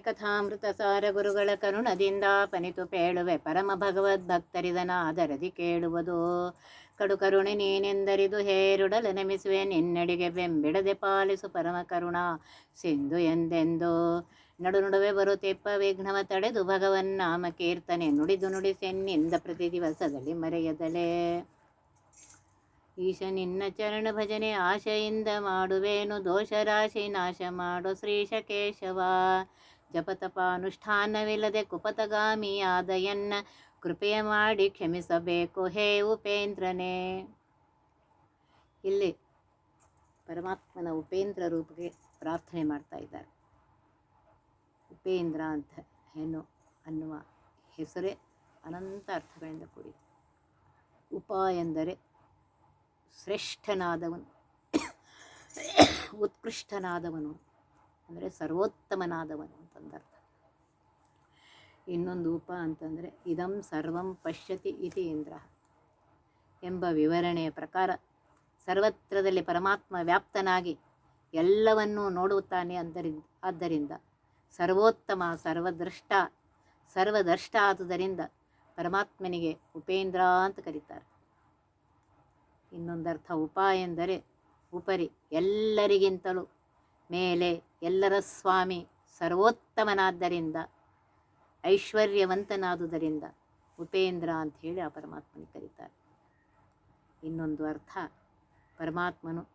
ಹರಿಕಥಾಮೃತ ಸಾರ ಗುರುಗಳ ಕರುಣದಿಂದ ಪನಿತು ಪೇಳುವೆ. ಪರಮ ಭಗವದ್ಭಕ್ತರಿದನ ಆದರದಿ ಕೇಳುವುದು. ಕಡು ಕರುಣೆ ನೀನೆಂದರಿದು ಹೇರುಡಲ ನೆಮಿಸುವೆ. ನಿನ್ನಡಿಗೆ ಬೆಂಬಿಡದೆ ಪಾಲಿಸು ಪರಮ ಕರುಣ. ಸಿಂಧು ಎಂದೆಂದು ನಡು ನಡುವೆ ಬರುತ್ತೆಪ್ಪ ವಿಘ್ನವ ತಡೆದು ಭಗವನ್ ನಾಮ ಕೀರ್ತನೆ. ನುಡಿದು ನುಡಿಸೆನ್ನಿಂದ ಪ್ರತಿ ದಿವಸದಲ್ಲಿ ಮರೆಯದಲೇ. ಈಶ ನಿನ್ನ ಚರಣ ಭಜನೆ ಆಶೆಯಿಂದ ಮಾಡುವೇನು. ದೋಷ ರಾಶಿ ನಾಶ ಮಾಡು ಶ್ರೀಶ ಕೇಶವ ಜಪತಪಾನುಷ್ಠಾನವಿಲ್ಲದೆ ಕುಪತಗಾಮಿಯಾದ ಎನ್ನ ಕೃಪೆಯ ಮಾಡಿ ಕ್ಷಮಿಸಬೇಕು. ಹೇ ಉಪೇಂದ್ರನೇ. ಇಲ್ಲಿ ಪರಮಾತ್ಮನ ಉಪೇಂದ್ರ ರೂಪಕ್ಕೆ ಪ್ರಾರ್ಥನೆ ಮಾಡ್ತಾ ಇದ್ದಾರೆ. ಉಪೇಂದ್ರ ಅಂತ ಹೆಣ್ಣು ಅನ್ನುವ ಹೆಸರೇ ಅನಂತ ಅರ್ಥಗಳಿಂದ ಕೂಡಿದೆ. ಉಪ ಎಂದರೆ ಶ್ರೇಷ್ಠನಾದವನು, ಉತ್ಕೃಷ್ಟನಾದವನು, ಅಂದರೆ ಸರ್ವೋತ್ತಮನಾದವನು. ಅಂತಂದರ್ಥ. ಇನ್ನೊಂದು ಉಪ ಅಂತಂದರೆ, ಇದಂ ಸರ್ವಂ ಪಶ್ಯತಿ ಇತಿ ಇಂದ್ರ ಎಂಬ ವಿವರಣೆಯ ಪ್ರಕಾರ ಸರ್ವತ್ರದಲ್ಲಿ ಪರಮಾತ್ಮ ವ್ಯಾಪ್ತನಾಗಿ ಎಲ್ಲವನ್ನೂ ನೋಡುತ್ತಾನೆ ಆದ್ದರಿಂದ ಆದ್ದರಿಂದ ಸರ್ವೋತ್ತಮ ಸರ್ವದೃಷ್ಟ ಸರ್ವದೃಷ್ಟ ಆದುದರಿಂದ ಪರಮಾತ್ಮನಿಗೆ ಉಪೇಂದ್ರ ಅಂತ ಕರೀತಾರೆ. ಇನ್ನೊಂದರ್ಥ, ಉಪ ಎಂದರೆ ಉಪರಿ ಎಲ್ಲರಿಗಿಂತಲೂ ಮೇಲೆ ಎಲ್ಲರ ಸ್ವಾಮಿ ಸರ್ವೋತ್ತಮನಾದ್ದರಿಂದ, ಐಶ್ವರ್ಯವಂತನಾದುದರಿಂದ ಉಪೇಂದ್ರ ಅಂತ ಹೇಳಿ ಆ ಪರಮಾತ್ಮನ ಕರೀತಾರೆ. ಇನ್ನೊಂದು ಅರ್ಥ, ಪರಮಾತ್ಮನು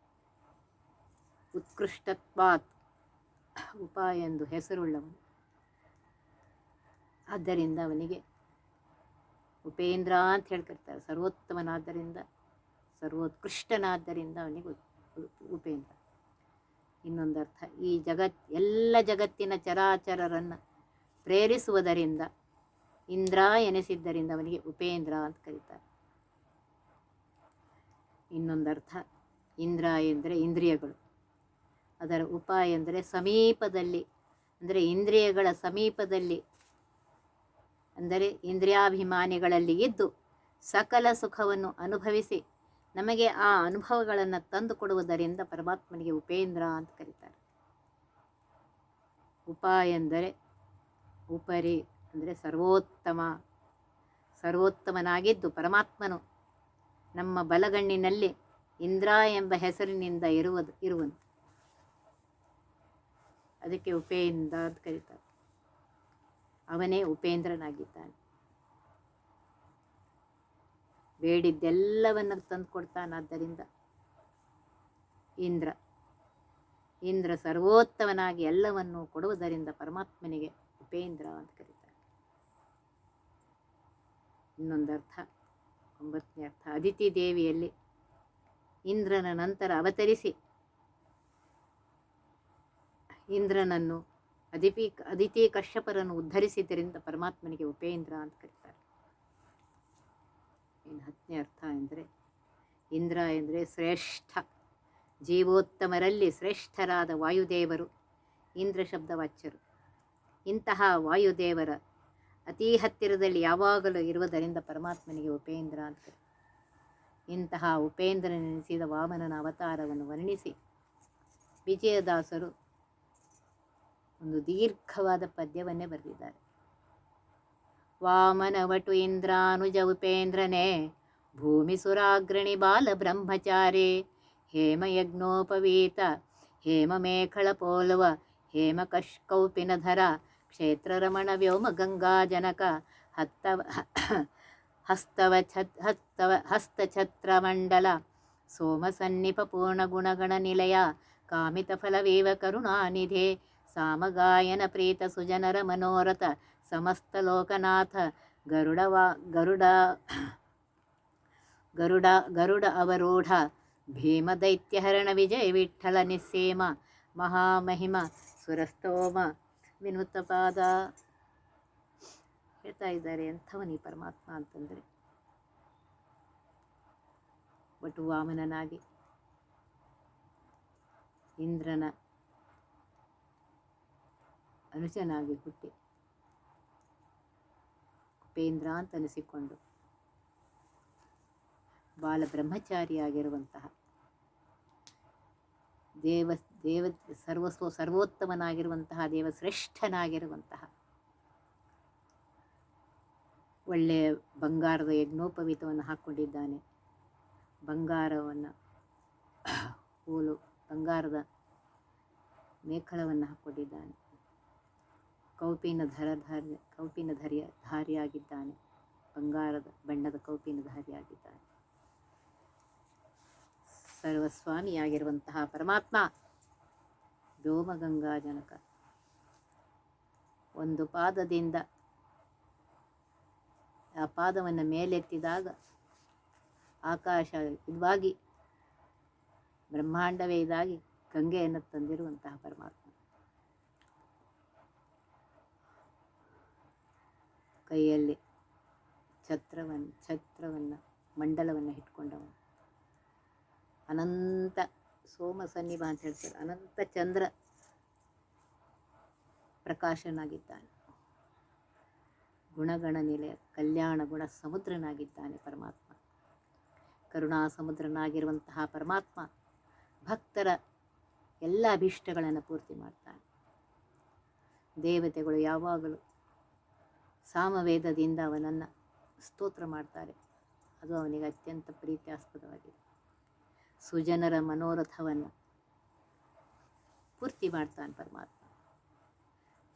ಉತ್ಕೃಷ್ಟತ್ವಾತ್ ಉಪಾಯ ಎಂದು ಹೆಸರುಳ್ಳವನು. ಆದ್ದರಿಂದ ಅವನಿಗೆ ಉಪೇಂದ್ರ ಅಂತ ಹೇಳಿ ಕರೀತಾರೆ. ಸರ್ವೋತ್ತಮನಾದ್ದರಿಂದ, ಸರ್ವೋತ್ಕೃಷ್ಟನಾದ್ದರಿಂದ ಅವನಿಗೆ ಉ- ಉಪೇಂದ್ರ ಇನ್ನೊಂದರ್ಥ, ಈ ಜಗತ್, ಎಲ್ಲ ಜಗತ್ತಿನ ಚರಾಚರರನ್ನು ಪ್ರೇರಿಸುವುದರಿಂದ, ಇಂದ್ರ ಎನಿಸಿದ್ದರಿಂದ ಅವನಿಗೆ ಉಪೇಂದ್ರ ಅಂತ ಕರೀತಾರೆ. ಇನ್ನೊಂದು ಅರ್ಥ ಇಂದ್ರ ಎಂದರೆ ಇಂದ್ರಿಯಗಳು. ಅದರ ಉಪ ಎಂದರೆ ಸಮೀಪದಲ್ಲಿ, ಅಂದರೆ ಇಂದ್ರಿಯಗಳ ಸಮೀಪದಲ್ಲಿ, ಅಂದರೆ ಇಂದ್ರಿಯಾಭಿಮಾನಿಗಳಲ್ಲಿ ಇದ್ದು, ಸಕಲ ಸುಖವನ್ನು ಅನುಭವಿಸಿ ನಮಗೆ ಆ ಅನುಭವಗಳನ್ನು ತಂದು ಕೊಡುವುದರಿಂದ ಪರಮಾತ್ಮನಿಗೆ ಉಪೇಂದ್ರ ಅಂತ ಕರೀತಾರೆ. ಉಪ ಎಂದರೆ ಉಪರಿ ಅಂದರೆ ಸರ್ವೋತ್ತಮ, ಸರ್ವೋತ್ತಮನಾಗಿದ್ದು ಪರಮಾತ್ಮನು. ನಮ್ಮ ಬಲಗಣ್ಣಿನಲ್ಲಿ ಇಂದ್ರ ಎಂಬ ಹೆಸರಿನಿಂದ ಇರುವುದು, ಇರುವನು. ಅದಕ್ಕೆ ಉಪೇಂದ್ರ ಅಂತ ಕರೀತಾರೆ. ಅವನೇ ಉಪೇಂದ್ರನಾಗಿದ್ದಾನೆ. ಬೇಡಿದ್ದೆಲ್ಲವನ್ನು ತಂದು ಕೊಡ್ತಾನಾದ್ದರಿಂದ ಇಂದ್ರ ಇಂದ್ರ ಸರ್ವೋತ್ತಮನಾಗಿ ಎಲ್ಲವನ್ನು ಕೊಡುವುದರಿಂದ ಪರಮಾತ್ಮನಿಗೆ ಉಪೇಂದ್ರ ಅಂತ ಕರೀತಾರೆ. ಇನ್ನೊಂದರ್ಥ ಒಂಬತ್ತನೇ ಅರ್ಥ. ಅದಿತಿ ದೇವಿಯಲ್ಲಿ ಇಂದ್ರನ ನಂತರ ಅವತರಿಸಿ ಇಂದ್ರನನ್ನು ಅದಿತಿ ಅದಿತಿ ಕಶ್ಯಪರನ್ನು ಉದ್ಧರಿಸಿದ್ದರಿಂದ ಪರಮಾತ್ಮನಿಗೆ ಉಪೇಂದ್ರ ಅಂತ ಕರೀತಾರೆ. ಇನ್ನು ಹತ್ತನೇ ಅರ್ಥ ಎಂದರೆ, ಇಂದ್ರ ಎಂದರೆ ಶ್ರೇಷ್ಠ. ಜೀವೋತ್ತಮರಲ್ಲಿ ಶ್ರೇಷ್ಠರಾದ ವಾಯುದೇವರು, ಇಂದ್ರ ಶಬ್ದವಾಚ್ಯರು. ಇಂತಹ ವಾಯುದೇವರ ಅತೀ ಹತ್ತಿರದಲ್ಲಿ ಯಾವಾಗಲೂ ಇರುವುದರಿಂದ ಪರಮಾತ್ಮನಿಗೆ ಉಪೇಂದ್ರ ಅಂತ. ಇಂತಹ ಉಪೇಂದ್ರನೆನಿಸಿದ ವಾಮನನ ಅವತಾರವನ್ನು ವರ್ಣಿಸಿ, ವಿಜಯದಾಸರು ಒಂದು ದೀರ್ಘವಾದ ಪದ್ಯವನ್ನೇ ಬರೆದಿದ್ದಾರೆ. ವಾಮನವಟು ಇಂದ್ರಾನುಜ ಉಪೇಂದ್ರನೇ ಭೂಮಿಸುರಾಗ್ರಣಿ ಬಾಲ ಬ್ರಹ್ಮಚಾರಿ ಹೇಮಯಜ್ಞೋಪವೀತ ಹೇಮ ಮೇಖಳ ಪೋಲುವ ಹೇಮ ಕ್ಷೇತ್ರರಮಣ ವ್ಯೋಮ ಗಂಗಾಜನಕ ಹತ್ತವ, ಹಸ್ತವ ಛತ್ ಹಸ್ತವ ಹಸ್ತಛತ್ರಮಂಡಲ ಸೋಮಸನ್ನಿಪ ಪೂರ್ಣಗುಣಗಣ ನಿಲಯ ಕಾಮಿತಫಲವೇವ ಕರುಣಾನಿಧೆ ಸಾಮಗಾಯನ ಪ್ರೀತ ಸುಜನರ ಮನೋರಥ ಸಮಸ್ತ ಲೋಕನಾಥ ಗರುಡವಾ ಗರುಡ ಗರುಡ ಗರುಡ ಅವರೂಢ. ಭೀಮದೈತ್ಯಹರಣ ವಿಜಯ ವಿಠಲ ನಿಸ್ಸೇಮ ಮಹಾಮಹಿಮ ಸುರಸ್ತೋಮ. ವಿನೂತಪಾದ ಹೇಳ್ತಾ ಇದ್ದಾರೆ ಎಂಥವನಿ ಪರಮಾತ್ಮ ಅಂತಂದರೆ. ಒಟ್ಟು ವಾಮನನಾಗಿ. ಇಂದ್ರನ ಅನುಜನಾಗಿ ಹುಟ್ಟಿ. ಉಪೇಂದ್ರ ಅಂತ ಅನಿಸಿಕೊಂಡು ಬಾಲ ಬ್ರಹ್ಮಚಾರಿಯಾಗಿರುವಂತಹ ದೇವ ದೇವ ಸರ್ವಸ್ವ, ಸರ್ವೋತ್ತಮನಾಗಿರುವಂತಹ ದೇವಶ್ರೇಷ್ಠನಾಗಿರುವಂತಹ ಒಳ್ಳೆಯ ಬಂಗಾರದ ಯಜ್ಞೋಪವೀತವನ್ನು ಹಾಕ್ಕೊಂಡಿದ್ದಾನೆ. ಬಂಗಾರವನ್ನು ಹೋಲು, ಬಂಗಾರದ ಮೇಖಳವನ್ನು ಹಾಕ್ಕೊಂಡಿದ್ದಾನೆ. ಕೌಪಿನ ಧರಧಾರ್ಯ ಕೌಪಿನ ಧರ್ಯ ಧಾರಿಯಾಗಿದ್ದಾನೆ. ಬಂಗಾರದ ಬಣ್ಣದ ಕೌಪಿನ ಧಾರಿಯಾಗಿದ್ದಾನೆ. ಸರ್ವಸ್ವಾಮಿಯಾಗಿರುವಂತಹ ಪರಮಾತ್ಮ, ವ್ಯೋಮಗಂಗಾ ಜನಕ. ಒಂದು ಪಾದದಿಂದ ಆ ಪಾದವನ್ನು ಮೇಲೆತ್ತಿದಾಗ ಆಕಾಶ ಇದಾಗಿ ಬ್ರಹ್ಮಾಂಡವೇ ಇದಾಗಿ ಗಂಗೆಯನ್ನು ತಂದಿರುವಂತಹ ಪರಮಾತ್ಮ. ಕೈಯಲ್ಲಿ ಛತ್ರವನ್ನು ಛತ್ರವನ್ನು, ಮಂಡಲವನ್ನು ಇಟ್ಕೊಂಡವನು. ಅನಂತ ಸೋಮ ಸನ್ನಿಭ ಅಂತ ಹೇಳ್ತಾರೆ. ಅನಂತ ಚಂದ್ರ ಪ್ರಕಾಶನಾಗಿದ್ದಾನೆ. ಗುಣಗಣ ನಿಲಯ ಕಲ್ಯಾಣ ಗುಣ ಸಮುದ್ರನಾಗಿದ್ದಾನೆ ಪರಮಾತ್ಮ. ಕರುಣಾ ಸಮುದ್ರನಾಗಿರುವಂತಹ ಪರಮಾತ್ಮ ಭಕ್ತರ ಎಲ್ಲ ಅಭೀಷ್ಟಗಳನ್ನು ಪೂರ್ತಿ ಮಾಡ್ತಾನೆ. ದೇವತೆಗಳು ಯಾವಾಗಲೂ ಸಾಮವೇದದಿಂದ ಅವನನ್ನು ಸ್ತೋತ್ರ ಮಾಡ್ತಾರೆ. ಅದು ಅವನಿಗೆ ಅತ್ಯಂತ ಪ್ರೀತ್ಯಾಸ್ಪದವಾಗಿದೆ. ಸುಜನರ ಮನೋರಥವನ್ನು ಪೂರ್ತಿ ಮಾಡ್ತಾನೆ ಪರಮಾತ್ಮ.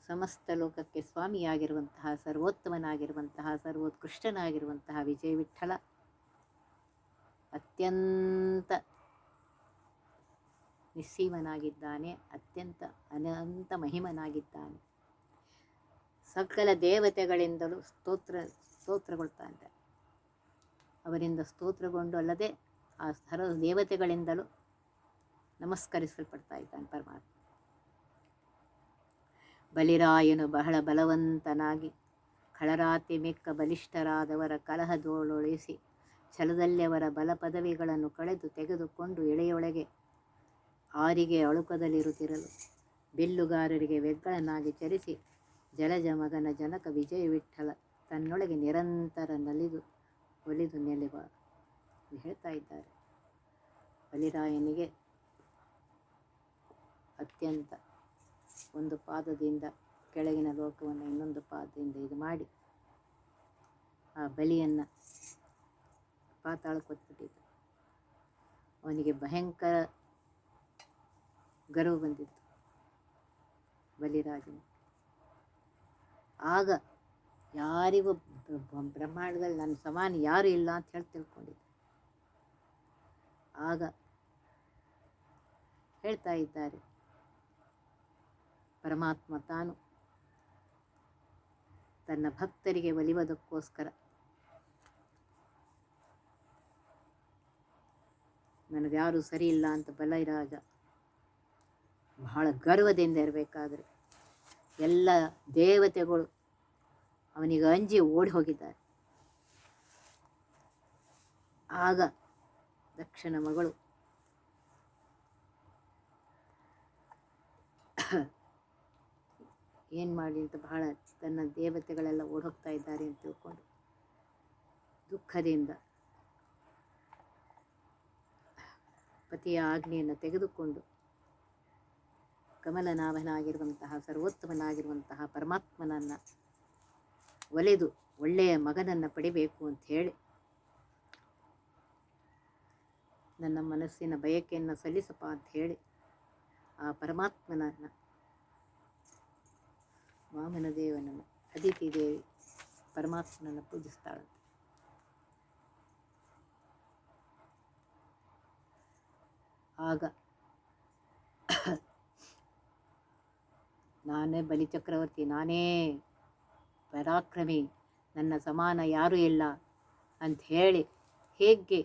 ಸಮಸ್ತ ಲೋಕಕ್ಕೆ ಸ್ವಾಮಿಯಾಗಿರುವಂತಹ, ಸರ್ವೋತ್ತಮನಾಗಿರುವಂತಹ, ಸರ್ವೋತ್ಕೃಷ್ಟನಾಗಿರುವಂತಹ ವಿಜಯ ವಿಠಲ ಅತ್ಯಂತ ನಿಸ್ಸೀಮನಾಗಿದ್ದಾನೆ, ಅತ್ಯಂತ ಅನಂತ ಮಹಿಮನಾಗಿದ್ದಾನೆ. ಸಕಲ ದೇವತೆಗಳಿಂದಲೂ ಸ್ತೋತ್ರ ಸ್ತೋತ್ರಗೊಳ್ತಾನೆ ಅವರಿಂದ ಸ್ತೋತ್ರಗೊಂಡು ಅಲ್ಲದೆ ಆ ಸರ ದೇವತೆಗಳಿಂದಲೂ ನಮಸ್ಕರಿಸಲ್ಪಡ್ತಾ ಇದ್ದಾನೆ ಪರಮಾತ್ಮ. ಬಲಿರಾಯನು ಬಹಳ ಬಲವಂತನಾಗಿ ಖಳರಾತಿ ಮಿಕ್ಕ ಬಲಿಷ್ಠರಾದವರ ಕಲಹದೋಳೊಳಿಸಿ ಛಲದಲ್ಲಿ ಅವರ ಬಲ ಪದವಿಗಳನ್ನು ಕಳೆದು ತೆಗೆದುಕೊಂಡು ಎಳೆಯೊಳಗೆ ಆರಿಗೆ ಅಳುಕದಲ್ಲಿರುತ್ತಿರಲು ಬಿಲ್ಲುಗಾರರಿಗೆ ವೆಗ್ಗಳನ್ನಾಗಿ ಚರಿಸಿ ಜಲಜ ಮಗನ ಜನಕ ವಿಜಯ ವಿಠಲ ತನ್ನೊಳಗೆ ನಿರಂತರ ನಲಿದು ಒಲಿದು ನೆಲೆವ ಹೇಳ್ತಾ ಇದ್ದಾರೆ. ಬಲಿರಾಯನಿಗೆ ಅತ್ಯಂತ ಒಂದು ಪಾದದಿಂದ ಕೆಳಗಿನ ಲೋಕವನ್ನು ಇನ್ನೊಂದು ಪಾದದಿಂದ ಇದು ಮಾಡಿ ಆ ಬಲಿಯನ್ನು ಪಾತಾಳ ಕೊಟ್ಬಿಟ್ಟಿದ್ದ ಅವನಿಗೆ ಭಯಂಕರ ಗರ್ವ ಬಂದಿತ್ತು ಬಲಿರಾಜನಿಗೆ. ಆಗ ಯಾರಿಗೂ ಬ್ರಹ್ಮಾಂಡದಲ್ಲಿ ನನ್ನ ಸಮಾನ ಯಾರು ಇಲ್ಲ ಅಂತ ಹೇಳಿ ತಿಳ್ಕೊಂಡಿದ್ದೆ. ಆಗ ಹೇಳ್ತಾ ಇದ್ದಾರೆ, ಪರಮಾತ್ಮ ತಾನು ತನ್ನ ಭಕ್ತರಿಗೆ ಒಲಿವುದಕ್ಕೋಸ್ಕರ ನನಗ್ಯಾರೂ ಸರಿ ಇಲ್ಲ ಅಂತ ಬಲೈರಾಜ ಬಹಳ ಗರ್ವದಿಂದ ಇರಬೇಕಾದ್ರೆ ಎಲ್ಲ ದೇವತೆಗಳು ಅವನಿಗೆ ಅಂಜಿ ಓಡಿ ಹೋಗಿದ್ದಾರೆ. ಆಗ ದಕ್ಷಿಣ ಮಗಳು ಏನು ಮಾಡಲಿ ಅಂತ ಬಹಳ ತನ್ನ ದೇವತೆಗಳೆಲ್ಲ ಓಡಿ ಹೋಗ್ತಾ ಇದ್ದಾರೆ ಅಂತ ತಿಳ್ಕೊಂಡು ದುಃಖದಿಂದ ಪತಿಯ ಆಜ್ಞೆಯನ್ನು ತೆಗೆದುಕೊಂಡು ಕಮಲನಾಭನಾಗಿರುವಂತಹ, ಸರ್ವೋತ್ತಮನಾಗಿರುವಂತಹ ಪರಮಾತ್ಮನನ್ನು ಒಲೆದು ಒಳ್ಳೆಯ ಮಗನನ್ನು ಪಡಿಬೇಕು ಅಂತ ಹೇಳಿ ನನ್ನ ಮನಸ್ಸಿನ ಬಯಕೆಯನ್ನು ಸಲ್ಲಿಸಪ್ಪ ಅಂತ ಹೇಳಿ ಆ ಪರಮಾತ್ಮನನ್ನು ವಾಮನ ದೇವನನ್ನು ಅದಿತಿ ದೇವಿ ಪರಮಾತ್ಮನನ್ನು ಪೂಜಿಸ್ತಾಳಂತೆ. ಆಗ ನಾನೇ ಬಲಿಚಕ್ರವರ್ತಿ ನಾನೇ ಪರಾಕ್ರಮಿ, ನನ್ನ ಸಮಾನ ಯಾರೂ ಇಲ್ಲ ಅಂತ ಹೇಳಿ ಹೇಗೆ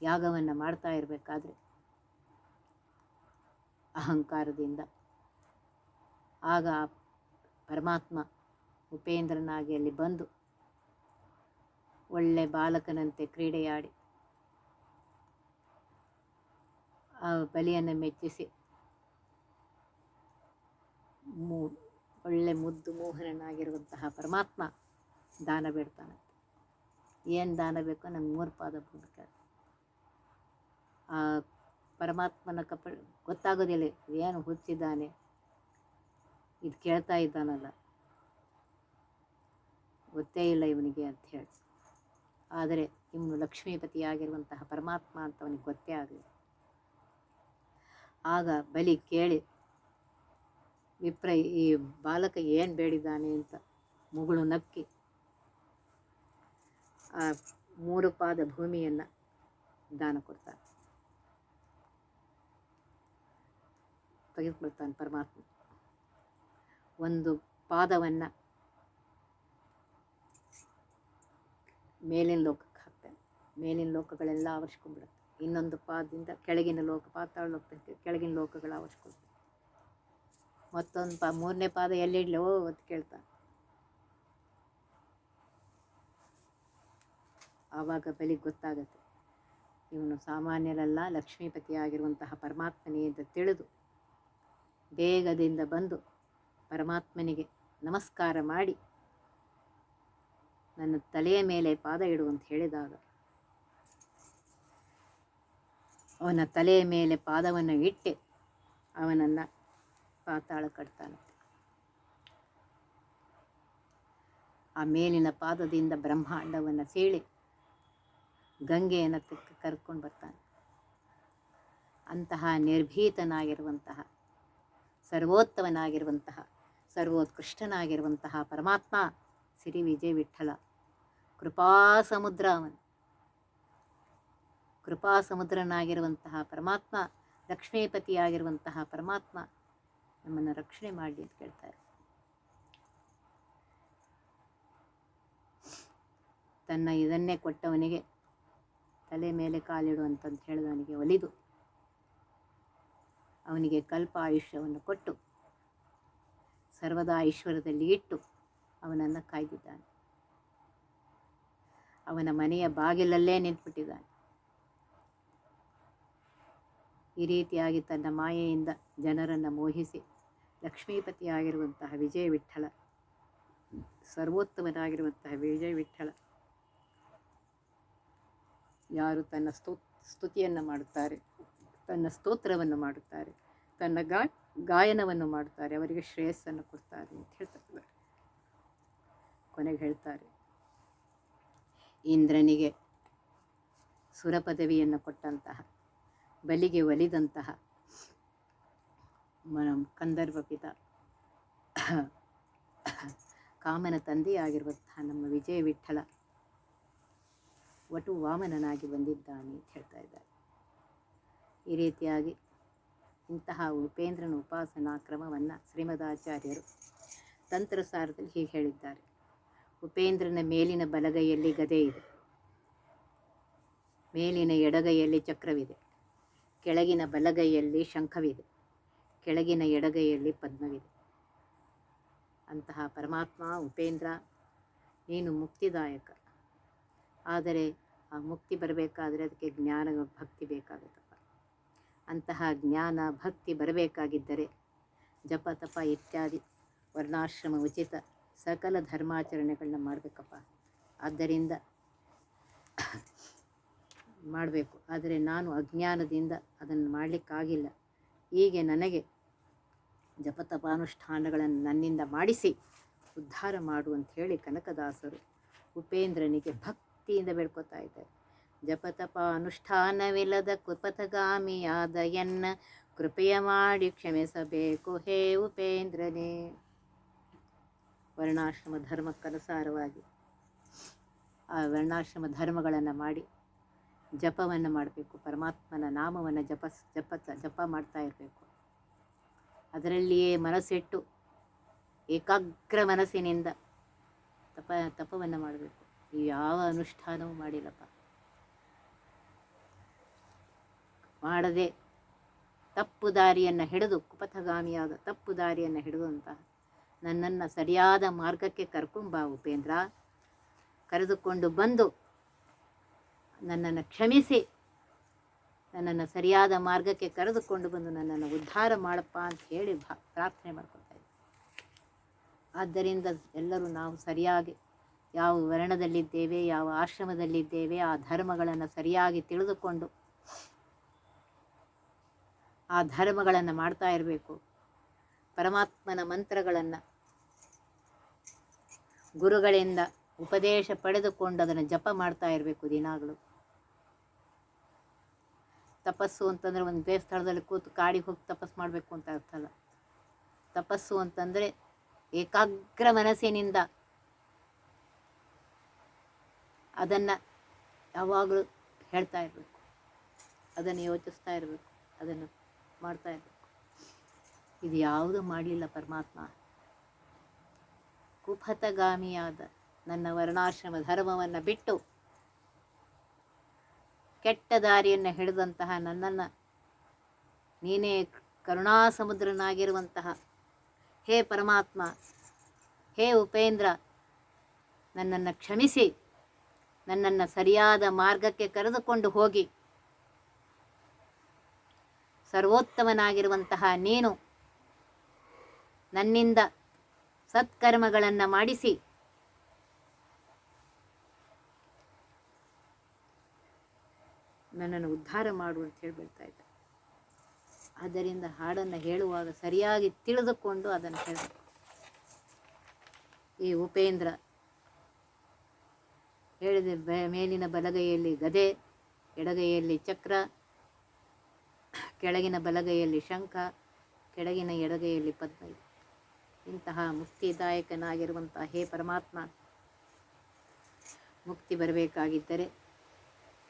ಯಾಗವನ್ನು ಮಾಡ್ತಾ ಇರಬೇಕಾದ್ರೆ ಅಹಂಕಾರದಿಂದ. ಆಗ ಪರಮಾತ್ಮ ಉಪೇಂದ್ರನಾಗಿ ಅಲ್ಲಿ ಬಂದು ಒಳ್ಳೆ ಬಾಲಕನಂತೆ ಕ್ರೀಡೆಯಾಡಿ ಆ ಬಲಿಯನ್ನು ಮೆಚ್ಚಿಸಿ ಮೂ, ಒಳ್ಳೆ ಮುದ್ದು ಮೋಹನನಾಗಿರುವಂತಹ ಪರಮಾತ್ಮ ದಾನ ಬೇಡ್ತಾನೆ. ಏನು ದಾನ ಬೇಕೋ ನಂಗೆ ಮೂರು ಪಾದ ಆ ಪರಮಾತ್ಮನ ಕಪ, ಗೊತ್ತಾಗೋದಿಲ್ಲ, ಏನು ಹುಚ್ಚಿದ್ದಾನೆ, ಇದು ಕೇಳ್ತಾ ಇದ್ದಾನಲ್ಲ. ಗೊತ್ತೇ ಇಲ್ಲ ಇವನಿಗೆ ಅಂತ ಹೇಳಿ. ಆದರೆ ಇವನು ಲಕ್ಷ್ಮೀಪತಿಯಾಗಿರುವಂತಹ ಪರಮಾತ್ಮ ಅಂತ ಅವನಿಗೆ ಗೊತ್ತೇ ಆಗಲಿಲ್ಲ. ಆಗ ಬಲಿ ಕೇಳಿ ವಿಪ್ರ, ಈ ಬಾಲಕ ಏನು ಬೇಡಿದ್ದಾನೆ ಅಂತ ಮುಗುಳು ನಕ್ಕಿ. ಆ ಮೂರು ಪಾದ ಭೂಮಿಯನ್ನು ದಾನ ಕೊಡ್ತಾನೆ. ತೆಗೆದುಕೊಳ್ತಾನೆ ಪರಮಾತ್ಮ. ಒಂದು ಪಾದವನ್ನು ಮೇಲಿನ ಲೋಕಕ್ಕೆ ಹಾಕ್ತಾನೆ. ಮೇಲಿನ ಲೋಕಗಳೆಲ್ಲ ಆವರಿಸ್ಕೊಂಡ್ಬಿಡುತ್ತೆ. ಇನ್ನೊಂದು ಪಾದದಿಂದ ಕೆಳಗಿನ ಲೋಕ, ಪಾತಾಳ ಲೋಕಕ್ಕೆ, ಕೆಳಗಿನ ಲೋಕಗಳು ಆವರಿಸ್ಕೊಳ್ತಾನೆ. ಮತ್ತೊಂದು ಪಾ, ಮೂರನೇ ಪಾದ ಎಲ್ಲಿಡ್ಲೋ? ಅಂತ ಕೇಳ್ತಾನೆ ಆವಾಗ ಬಲಿಗೆ ಗೊತ್ತಾಗುತ್ತೆ. ಇವನು ಸಾಮಾನ್ಯರಲ್ಲ ಲಕ್ಷ್ಮೀಪತಿಯಾಗಿರುವಂತಹ ಪರಮಾತ್ಮನೇ ಅಂತ ತಿಳಿದು ಬೇಗದಿಂದ ಬಂದು ಪರಮಾತ್ಮನಿಗೆ ನಮಸ್ಕಾರ ಮಾಡಿ ನನ್ನ ತಲೆಯ ಮೇಲೆ ಪಾದ ಇಡು ಅಂತ ಹೇಳಿದಾಗ ಅವನ ತಲೆಯ ಮೇಲೆ ಪಾದವನ್ನು ಇಟ್ಟೆ ಅವನನ್ನು ಪಾತಾಳ ಕಟ್ತಾನೆ ಆ ಮೇಲಿನ ಪಾದದಿಂದ ಬ್ರಹ್ಮಾಂಡವನ್ನು ಸೀಳಿ ಗಂಗೆಯನ್ನು ತೆಕ್ಕ ಕರ್ಕೊಂಡು ಬರ್ತಾನೆ. ಅಂತಹ ನಿರ್ಭೀತನಾಗಿರುವಂತಹ, ಸರ್ವೋತ್ತಮನಾಗಿರುವಂತಹ, ಸರ್ವೋತ್ಕೃಷ್ಟನಾಗಿರುವಂತಹ ಪರಮಾತ್ಮ ಸಿರಿ ವಿಜಯ ವಿಠಲ ಕೃಪಾ ಸಮುದ್ರ ಅವನು. ಕೃಪಾ ಸಮುದ್ರನಾಗಿರುವಂತಹ ಪರಮಾತ್ಮ, ಲಕ್ಷ್ಮೀಪತಿಯಾಗಿರುವಂತಹ ಪರಮಾತ್ಮ ನಮ್ಮನ್ನು ರಕ್ಷಣೆ ಮಾಡಲಿ ಅಂತ ಕೇಳ್ತಾರೆ. ತನ್ನ ಇದನ್ನೇ ಕೊಟ್ಟವನಿಗೆ ತಲೆ ಮೇಲೆ ಕಾಲಿಡು ಹೇಳಿದವನಿಗೆ ಒಲಿದು, ಅವನಿಗೆ ಕಲ್ಪ ಆಯುಷ್ಯವನ್ನು ಕೊಟ್ಟು, ಸರ್ವದಾ ಐಶ್ವರ್ಯದಲ್ಲಿ ಇಟ್ಟು ಅವನನ್ನು ಕಾಯ್ದಿದ್ದಾನೆ. ಅವನ ಮನೆಯ ಬಾಗಿಲಲ್ಲೇ ನಿಂತ್ಬಿಟ್ಟಿದ್ದಾನೆ. ಈ ರೀತಿಯಾಗಿ ತನ್ನ ಮಾಯೆಯಿಂದ ಜನರನ್ನು ಮೋಹಿಸಿ ಲಕ್ಷ್ಮೀಪತಿಯಾಗಿರುವಂತಹ ವಿಜಯ ವಿಠಲ ಸರ್ವೋತ್ತಮನಾಗಿರುವಂತಹ ವಿಜಯ ಯಾರು ತನ್ನ ಸ್ತೋ, ಸ್ತುತಿಯನ್ನು ಮಾಡುತ್ತಾರೆ, ತನ್ನ ಸ್ತೋತ್ರವನ್ನು ಮಾಡುತ್ತಾರೆ, ತನ್ನ ಗಾ, ಗಾಯನವನ್ನು ಮಾಡುತ್ತಾರೆ, ಅವರಿಗೆ ಶ್ರೇಯಸ್ಸನ್ನು ಕೊಡ್ತಾರೆ ಅಂತ ಹೇಳ್ತಾರೆ. ಕೊನೆಗೆ ಹೇಳ್ತಾರೆ, ಇಂದ್ರನಿಗೆ ಸುರಪದವಿಯನ್ನು ಕೊಟ್ಟಂತಹ, ಬಲಿಗೆ ಒಲಿದಂತಹ ಮ ಕಂದರ್ವ ಪಿತ ಕಾಮನ ತಂದೆಯಾಗಿರುವಂತಹ ನಮ್ಮ ವಿಜಯ ವಿಠಲ ವಟು ವಾಮನನಾಗಿ ಬಂದಿದ್ದಾನೆ ಅಂತ ಹೇಳ್ತಾ ಇದ್ದಾರೆ. ಈ ರೀತಿಯಾಗಿ ಇಂತಹ ಉಪೇಂದ್ರನ ಉಪಾಸನಾ ಕ್ರಮವನ್ನು ಶ್ರೀಮದಾಚಾರ್ಯರು ತಂತ್ರಸಾರದಲ್ಲಿ ಹೀಗೆ ಹೇಳಿದ್ದಾರೆ. ಉಪೇಂದ್ರನ ಮೇಲಿನ ಬಲಗೈಯಲ್ಲಿ ಗದೆ ಇದೆ. ಮೇಲಿನ ಎಡಗೈಯಲ್ಲಿ ಚಕ್ರವಿದೆ. ಕೆಳಗಿನ ಬಲಗೈಯಲ್ಲಿ ಶಂಖವಿದೆ. ಕೆಳಗಿನ ಎಡಗೈಯಲ್ಲಿ ಪದ್ಮವಿದೆ. ಅಂತಹ ಪರಮಾತ್ಮ, ಉಪೇಂದ್ರ, ನೀನು ಮುಕ್ತಿದಾಯಕ. ಆದರೆ ಆ ಮುಕ್ತಿ ಬರಬೇಕಾದ್ರೆ ಅದಕ್ಕೆ ಜ್ಞಾನ, ಭಕ್ತಿ ಬೇಕಾಗುತ್ತಪ್ಪ. ಅಂತಹ ಜ್ಞಾನ, ಭಕ್ತಿ ಬರಬೇಕಾಗಿದ್ದರೆ ಜಪ, ತಪ ಇತ್ಯಾದಿ ವರ್ಣಾಶ್ರಮ ಉಚಿತ ಸಕಲ ಧರ್ಮಾಚರಣೆಗಳನ್ನ ಮಾಡಬೇಕಪ್ಪ. ಆದ್ದರಿಂದ ಮಾಡಬೇಕು. ಆದರೆ ನಾನು ಅಜ್ಞಾನದಿಂದ ಅದನ್ನು ಮಾಡಲಿಕ್ಕಾಗಿಲ್ಲ. ಹೀಗೆ ನನಗೆ ಜಪತಪಾನುಷ್ಠಾನಗಳನ್ನು ನನ್ನಿಂದ ಮಾಡಿಸಿ ಉದ್ಧಾರ ಮಾಡು ಅಂತ ಹೇಳಿ ಕನಕದಾಸರು ಉಪೇಂದ್ರನಿಗೆ ಭಕ್ತಿಯಿಂದ ಬೇಡ್ಕೊತಾ ಇದ್ದಾರೆ. ಜಪತಪ ಅನುಷ್ಠಾನವಿಲ್ಲದ ಕುಪಥಗಾಮಿಯಾದ ಎನ್ನ ಕೃಪೆಯ ಮಾಡಿ ಕ್ಷಮಿಸಬೇಕು ಹೇ ಉಪೇಂದ್ರನೇ. ವರ್ಣಾಶ್ರಮ ಧರ್ಮಕ್ಕನುಸಾರವಾಗಿ ಆ ವರ್ಣಾಶ್ರಮ ಧರ್ಮಗಳನ್ನು ಮಾಡಿ ಜಪವನ್ನು ಮಾಡಬೇಕು, ಪರಮಾತ್ಮನ ನಾಮವನ್ನು ಜಪ ಜಪ ಜಪ ಮಾಡ್ತಾ ಇರಬೇಕು. ಅದರಲ್ಲಿಯೇ ಮನಸ್ಸಿಟ್ಟು ಏಕಾಗ್ರ ಮನಸ್ಸಿನಿಂದ ತಪ, ತಪವನ್ನು ಮಾಡಬೇಕು. ಯಾವ ಅನುಷ್ಠಾನವೂ ಮಾಡಿಲ್ಲಪ್ಪ. ಮಾಡದೆ ತಪ್ಪು ದಾರಿಯನ್ನು ಹಿಡಿದು, ಕುಪಥಗಾಮಿಯಾದ ತಪ್ಪು ದಾರಿಯನ್ನು ಹಿಡಿದಂತಹ ನನ್ನನ್ನು ಸರಿಯಾದ ಮಾರ್ಗಕ್ಕೆ ಕರ್ಕೊಂಬಾ ಉಪೇಂದ್ರ. ಕರೆದುಕೊಂಡು ಬಂದು ನನ್ನನ್ನು ಕ್ಷಮಿಸಿ. ನನ್ನನ್ನು ಸರಿಯಾದ ಮಾರ್ಗಕ್ಕೆ ಕರೆದುಕೊಂಡು ಬಂದು ನನ್ನನ್ನು ಉದ್ಧಾರ ಮಾಡಪ್ಪ ಅಂತ ಹೇಳಿ ಭಾ, ಪ್ರಾರ್ಥನೆ ಮಾಡ್ಕೊಳ್ತಾ ಇದ್ದೆ. ಆದ್ದರಿಂದ ಎಲ್ಲರೂ ನಾವು ಸರಿಯಾಗಿ ಯಾವ ವರ್ಣದಲ್ಲಿದ್ದೇವೆ, ಯಾವ ಆಶ್ರಮದಲ್ಲಿದ್ದೇವೆ, ಆ ಧರ್ಮಗಳನ್ನು ಸರಿಯಾಗಿ ತಿಳಿದುಕೊಂಡು, ಆ ಧರ್ಮಗಳನ್ನು ಮಾಡ್ತಾ ಇರಬೇಕು. ಪರಮಾತ್ಮನ ಮಂತ್ರಗಳನ್ನು ಗುರುಗಳಿಂದ ಉಪದೇಶ ಪಡೆದುಕೊಂಡು ಅದನ್ನು ಜಪ ಮಾಡ್ತಾ ಇರಬೇಕು ದಿನಾಗಲೂ. ತಪಸ್ಸು ಅಂತಂದರೆ ಒಂದು ದೇವಸ್ಥಾನದಲ್ಲಿ ಕೂತು ಕಾಡಿಗೆ ಹೋಗಿ ತಪಸ್ಸು ಮಾಡಬೇಕು ಅಂತ ಅರ್ಥ ಅಲ್ಲ. ತಪಸ್ಸು ಅಂತಂದರೆ ಏಕಾಗ್ರ ಮನಸ್ಸಿನಿಂದ ಅದನ್ನು ಯಾವಾಗಲೂ ಹೇಳ್ತಾ ಇರಬೇಕು. ಅದನ್ನು ಯೋಚಿಸ್ತಾ ಇರಬೇಕು. ಅದನ್ನು ಮಾಡ್ತಾ ಇರಬೇಕು. ಇದು ಯಾವುದು ಮಾಡಲಿಲ್ಲ ಪರಮಾತ್ಮ. ಕುಪಥಗಾಮಿಯಾದ ನನ್ನ ವರ್ಣಾಶ್ರಮ ಧರ್ಮವನ್ನು ಬಿಟ್ಟು ಕೆಟ್ಟ ದಾರಿಯನ್ನು ಹಿಡಿದಂತಹ ನನ್ನನ್ನು ನೀನೇ ಕರುಣಾಸಮುದ್ರನಾಗಿರುವಂತಹ ಹೇ ಪರಮಾತ್ಮ, ಹೇ ಉಪೇಂದ್ರ, ನನ್ನನ್ನು ಕ್ಷಮಿಸಿ, ನನ್ನನ್ನು ಸರಿಯಾದ ಮಾರ್ಗಕ್ಕೆ ಕರೆದುಕೊಂಡು ಹೋಗಿ. ಸರ್ವೋತ್ತಮನಾಗಿರುವಂತಹ ನೀನು ನನ್ನಿಂದ ಸತ್ಕರ್ಮಗಳನ್ನು ಮಾಡಿಸಿ ನನ್ನನ್ನು ಉದ್ಧಾರ ಮಾಡು ಅಂತ ಹೇಳಿ ಹೇಳ್ತಾ ಇದ್ದ. ಆದ್ದರಿಂದ ಹಾಡನ್ನು ಹೇಳುವಾಗ ಸರಿಯಾಗಿ ತಿಳಿದುಕೊಂಡು ಅದನ್ನು ಹೇಳಬೇಕು. ಈ ಉಪೇಂದ್ರ, ಹೇಳಿದ ಮೇಲಿನ ಬಲಗೈಯಲ್ಲಿ ಗದೆ, ಎಡಗೈಯಲ್ಲಿ ಚಕ್ರ, ಕೆಳಗಿನ ಬಲಗೈಯಲ್ಲಿ ಶಂಖ, ಕೆಳಗಿನ ಎಡಗೈಯಲ್ಲಿ ಪದ್ಮ. ಇಂತಹ ಮುಕ್ತಿದಾಯಕನಾಗಿರುವಂತಹ ಹೇ ಪರಮಾತ್ಮ, ಮುಕ್ತಿ ಬರಬೇಕಾಗಿದ್ದರೆ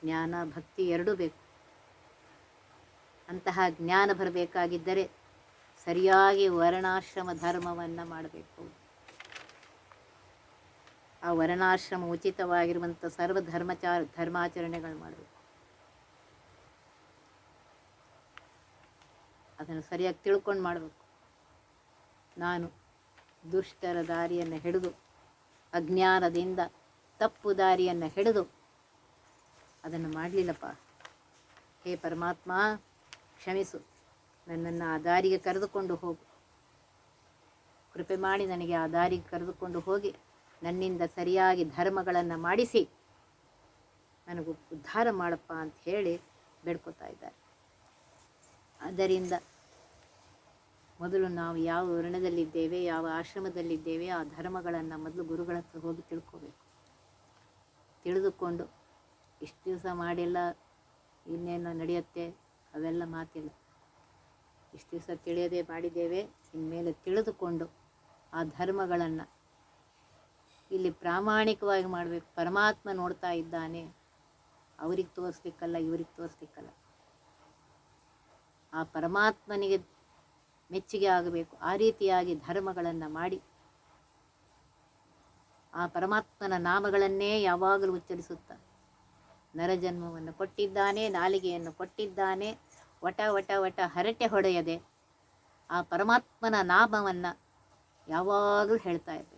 ಜ್ಞಾನ ಭಕ್ತಿ ಎರಡೂ ಬೇಕು. ಅಂತಹ ಜ್ಞಾನ ಬರಬೇಕಾಗಿದ್ದರೆ ಸರಿಯಾಗಿ ವರ್ಣಾಶ್ರಮ ಧರ್ಮವನ್ನು ಮಾಡಬೇಕು. ಆ ವರ್ಣಾಶ್ರಮ ಉಚಿತವಾಗಿರುವಂಥ ಸರ್ವ ಧರ್ಮಚಾರ, ಧರ್ಮಾಚರಣೆಗಳು ಮಾಡಬೇಕು. ಅದನ್ನು ಸರಿಯಾಗಿ ತಿಳ್ಕೊಂಡು ಮಾಡಬೇಕು. ನಾನು ದುಷ್ಟರ ದಾರಿಯನ್ನು ಹಿಡಿದು, ಅಜ್ಞಾನದಿಂದ ತಪ್ಪು ದಾರಿಯನ್ನು ಹಿಡಿದು ಅದನ್ನು ಮಾಡಲಿಲ್ಲಪ್ಪ. ಹೇ ಪರಮಾತ್ಮ, ಕ್ಷಮಿಸು. ನನ್ನನ್ನು ಆ ದಾರಿಗೆ ಕರೆದುಕೊಂಡು ಹೋಗು. ಕೃಪೆ ಮಾಡಿ ನನಗೆ ಆ ದಾರಿಗೆ ಕರೆದುಕೊಂಡು ಹೋಗಿ, ನನ್ನಿಂದ ಸರಿಯಾಗಿ ಧರ್ಮಗಳನ್ನು ಮಾಡಿಸಿ. ನನಗೂ ಉದ್ಧಾರ ಮಾಡಪ್ಪ ಅಂತ ಹೇಳಿ ಬೇಡ್ಕೊತಾ ಇದ್ದಾರೆ. ಅದರಿಂದ ಮೊದಲು ನಾವು ಯಾವ ವರ್ಣದಲ್ಲಿದ್ದೇವೆ, ಯಾವ ಆಶ್ರಮದಲ್ಲಿದ್ದೇವೆ, ಆ ಧರ್ಮಗಳನ್ನು ಮೊದಲು ಗುರುಗಳ ಹೋಗಿ ತಿಳ್ಕೋಬೇಕು. ತಿಳಿದುಕೊಂಡು ಇಷ್ಟು ದಿವಸ ಮಾಡಿಲ್ಲ, ಇನ್ನೇನು ನಡೆಯುತ್ತೆ? ಅವೆಲ್ಲ ಮಾತಿಲ್ಲ. ಇಷ್ಟು ದಿವಸ ತಿಳಿಯದೆ ಮಾಡಿದ್ದೇವೆ, ಇನ್ಮೇಲೆ ತಿಳಿದುಕೊಂಡು ಆ ಧರ್ಮಗಳನ್ನು ಇಲ್ಲಿ ಪ್ರಾಮಾಣಿಕವಾಗಿ ಮಾಡಬೇಕು. ಪರಮಾತ್ಮ ನೋಡ್ತಾ ಇದ್ದಾನೆ, ಅವ್ರಿಗೆ ತೋರಿಸ್ಲಿಕ್ಕಲ್ಲ, ಇವ್ರಿಗೆ ತೋರಿಸ್ಲಿಕ್ಕಲ್ಲ. ಆ ಪರಮಾತ್ಮನಿಗೆ ಮೆಚ್ಚುಗೆ ಆಗಬೇಕು. ಆ ರೀತಿಯಾಗಿ ಧರ್ಮಗಳನ್ನು ಮಾಡಿ, ಆ ಪರಮಾತ್ಮನ ನಾಮಗಳನ್ನೇ ಯಾವಾಗಲೂ ಉಚ್ಚರಿಸುತ್ತಾ ನರಜನ್ಮವನ್ನು ಕೊಟ್ಟಿದ್ದಾನೆ, ನಾಲಿಗೆಯನ್ನು ಕೊಟ್ಟಿದ್ದಾನೆ. ವಟ ವಟ ವಟ ಹರಟೆ ಹೊಡೆಯದೆ ಆ ಪರಮಾತ್ಮನ ನಾಮವನ್ನು ಯಾವಾಗಲೂ ಹೇಳ್ತಾ ಇರಬೇಕು.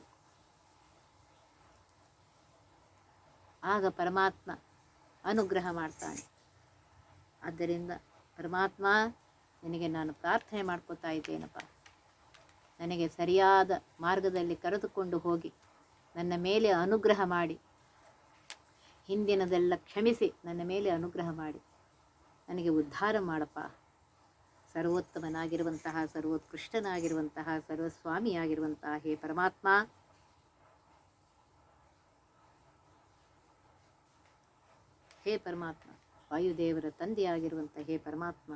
ಆಗ ಪರಮಾತ್ಮ ಅನುಗ್ರಹ ಮಾಡ್ತಾನೆ. ಆದ್ದರಿಂದ ಪರಮಾತ್ಮ, ನಿನಗೆ ನಾನು ಪ್ರಾರ್ಥನೆ ಮಾಡ್ಕೋತಾ ಇದ್ದೇನಪ್ಪ. ನನಗೆ ಸರಿಯಾದ ಮಾರ್ಗದಲ್ಲಿ ಕರೆದುಕೊಂಡು ಹೋಗಿ, ನನ್ನ ಮೇಲೆ ಅನುಗ್ರಹ ಮಾಡಿ ಹಿಂದಿನದೆಲ್ಲ ಕ್ಷಮಿಸಿ, ನನ್ನ ಮೇಲೆ ಅನುಗ್ರಹ ಮಾಡಿ. ನನಗೆ ಉದ್ಧಾರ ಮಾಡಪ್ಪ. ಸರ್ವೋತ್ತಮನಾಗಿರುವಂತಹ, ಸರ್ವೋತ್ಕೃಷ್ಟನಾಗಿರುವಂತಹ, ಸರ್ವಸ್ವಾಮಿಯಾಗಿರುವಂತಹ ಹೇ ಪರಮಾತ್ಮ. ಹೇ ಪರಮಾತ್ಮ, ವಾಯುದೇವರ ತಂದೆಯಾಗಿರುವಂಥ ಹೇ ಪರಮಾತ್ಮ,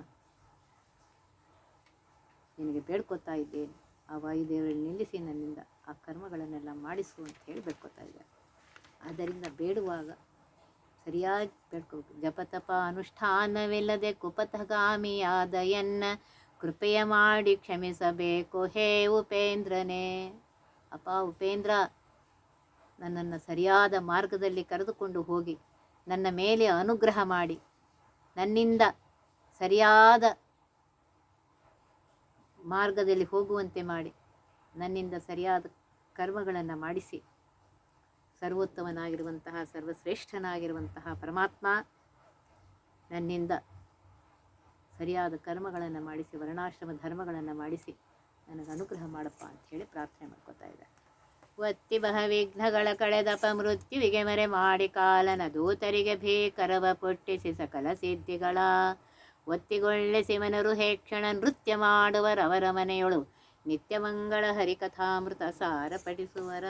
ನಿನಗೆ ಬೇಡ್ಕೊತಾ ಇದ್ದೇನೆ. ಆ ವಾಯುದೇವರಲ್ಲಿ ನಿಲ್ಲಿಸಿ ನನ್ನಿಂದ ಆ ಕರ್ಮಗಳನ್ನೆಲ್ಲ ಮಾಡಿಸು ಅಂತ ಹೇಳಿ ಬೇಡ್ಕೊತಾ ಇದ್ದಾರೆ. ಆದ್ದರಿಂದ ಬೇಡುವಾಗ ಸರಿಯಾಗಿ ಬೇಡ್ಕೋಬೇಕು ಜಪತಪ ಅನುಷ್ಠಾನವಿಲ್ಲದೆ ಕುಪಥಗಾಮಿಯಾದ ಎನ್ನ ಕೃಪೆಯ ಮಾಡಿ ಕ್ಷಮಿಸಬೇಕು. ಹೇ ಉಪೇಂದ್ರನೇ. ಅಪ್ಪ ಉಪೇಂದ್ರ, ನನ್ನನ್ನು ಸರಿಯಾದ ಮಾರ್ಗದಲ್ಲಿ ಕರೆದುಕೊಂಡು ಹೋಗಿ ನನ್ನ ಮೇಲೆ ಅನುಗ್ರಹ ಮಾಡಿ. ನನ್ನಿಂದ ಸರಿಯಾದ ಮಾರ್ಗದಲ್ಲಿ ಹೋಗುವಂತೆ ಮಾಡಿ. ನನ್ನಿಂದ ಸರಿಯಾದ ಕರ್ಮಗಳನ್ನು ಮಾಡಿಸಿ. ಸರ್ವೋತ್ತಮನಾಗಿರುವಂತಹ, ಸರ್ವಶ್ರೇಷ್ಠನಾಗಿರುವಂತಹ ಪರಮಾತ್ಮ ನನ್ನಿಂದ ಸರಿಯಾದ ಕರ್ಮಗಳನ್ನು ಮಾಡಿಸಿ, ವರ್ಣಾಶ್ರಮ ಧರ್ಮಗಳನ್ನು ಮಾಡಿಸಿ ನನಗೆ ಅನುಗ್ರಹ ಮಾಡಪ್ಪ ಅಂತ ಹೇಳಿ ಪ್ರಾರ್ಥನೆ ಮಾಡ್ಕೋತಾ ಇದ್ದಾರೆ. ಒತ್ತಿ ಬಹ ವಿಘ್ನಗಳ ಕಳೆದಪ ಮೃತ್ಯುವಿಗೆ ಮರೆ ಮಾಡಿ ಕಾಲನ ದೂತರಿಗೆ ಭೀಕರವ ಪೊಟ್ಟಿಸಿ ಸಕಲ ಸಿದ್ಧಿಗಳ. ಒತ್ತಿಗೊಳ್ಳೆ ಸಿಮನರು ಹೇಕ್ಷಣ ನೃತ್ಯ ಮಾಡುವರವರ ಮನೆಯೊಳು ನಿತ್ಯ ಮಂಗಳ ಹರಿಕಥಾಮೃತ ಸಾರ ಪಡಿಸುವರ